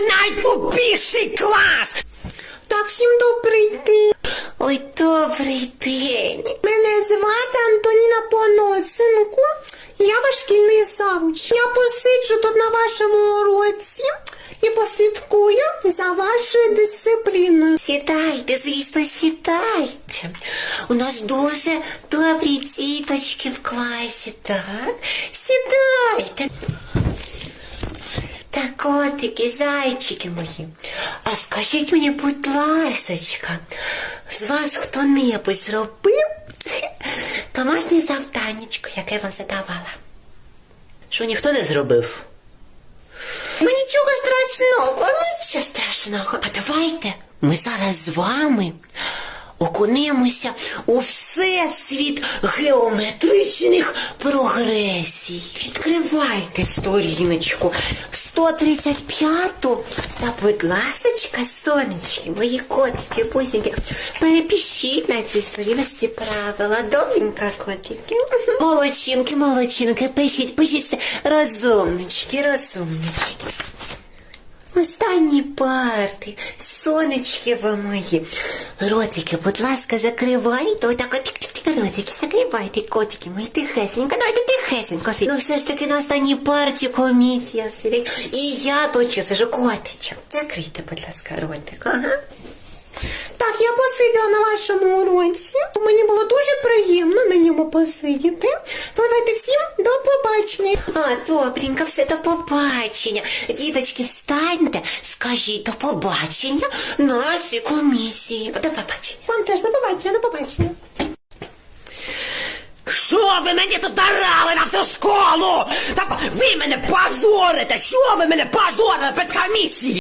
найтупіший клас. Так, всім добрий день. Ой, добрий день. Мене звати Антоніна Поносенко. Я ваш шкільний завуч. Я посиджу тут на вашому уроці і послідкую за вашою дисципліною. Сідайте, звісно, сідайте. У нас дуже добрі діточки в класі, так? Сідайте. Котики, зайчики мої. А скажіть мені, будь ласочка, з вас хто-небудь зробив домашнє завданнячко, яке я вам задавала? Що ніхто не зробив? Ну нічого страшного, нічого страшного. А давайте ми зараз з вами окунемося у всесвіт геометричних прогресій. Відкривайте сторіночку 135 та, будь ласочка, сонечки, мої котики, бусинки, перепишіть на цій сторіночці правила. Добренько, котики. Молодчинки, молодчинки, пишіть, пишіть, розумнички, розумнички. Останні парти, сонечки ви мої. Ротики, будь ласка, закривайте. Ось так от ротики, закривайте, котики мої, тихесенько, давайте тихесенько. Ну все ж таки на останній парті комісія сидить. І я ще сижу котичок. Закрийте, будь ласка, ротик, ага. Так, я посиділа на вашому уроці. Мені було дуже приємно на ньому посидіти. То давайте всім до побачення. А, добренько, все до побачення. Діточки, встаньте, скажіть до побачення нашій комісії. До побачення. Вам теж до побачення, до побачення. Що ви мені тут дарали на всю школу? Та ви мене позорите! Що ви мене позорите перед комісією?